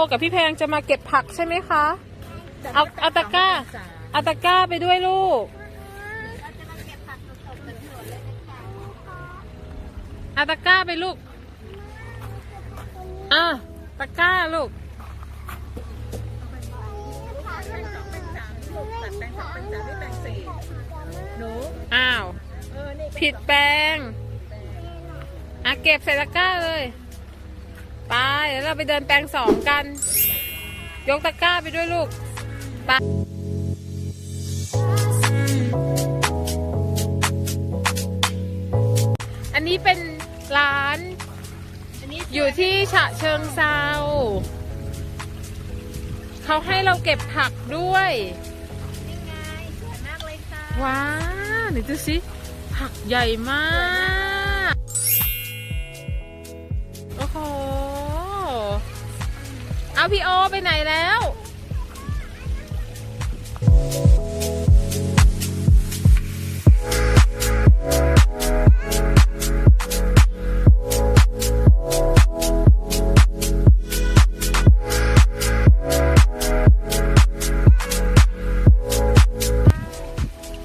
โอกับพี่แพงจะมาเก็บผักใช่ไหมคะ เอาเอาตะกร้าเอาตะกร้าไปด้วยลูกเอาตะกร้าไปลูกอะตะกร้าลูกหนูอ้าวเออนี่ผิดแปลงอะเก็บใส่ตะกร้าเลย ไปเดี๋ยวเราไปเดินแปลงสองกัน ยกตะกร้าไปด้วยลูกไปอันนี้เป็นร้านอันนี้อยู่ที่ฉะเชิงเซาเขาให้เราเก็บผักด้วยยังไงสวยมากเลยค่ะว้าวไหนดูสิ ผักใหญ่มาก เอาพี่โอไปไหนแล้ว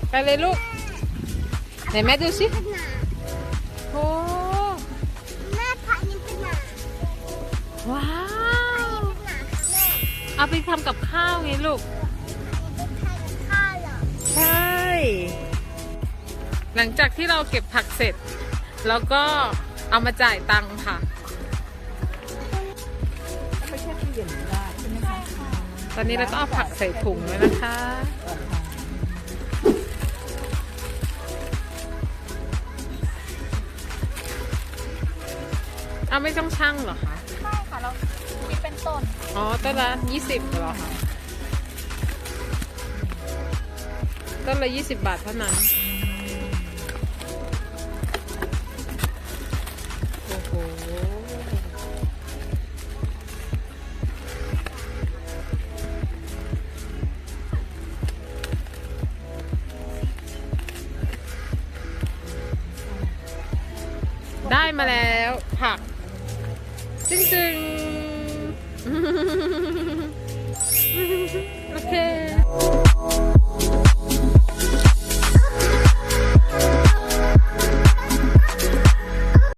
ไปเลยลูกไหนแม่ดูสิโอ้แม่พักยังเป็นหนาว้าว เอาไปทำกับข้าวไงลูกเป็นไทยกับข้าวเหรอใช่ หลังจากที่เราเก็บผักเสร็จ แล้วก็เอามาจ่ายตังค์ค่ะ ไม่ใช่ตู้เย็นได้ใช่ไหมคะตอนนี้เราก็เอาผักใส่ถุงแล้วนะคะ เอาไม่ต้องชั่งเหรอคะ ไม่ค่ะเราคิดเป็น ต้น อ๋อต้นละยี่สิบเหรอคะต้นละยี่สิบบาทเท่านั้นโอ้โหได้มาแล้วผักจึงจึงๆ โอเค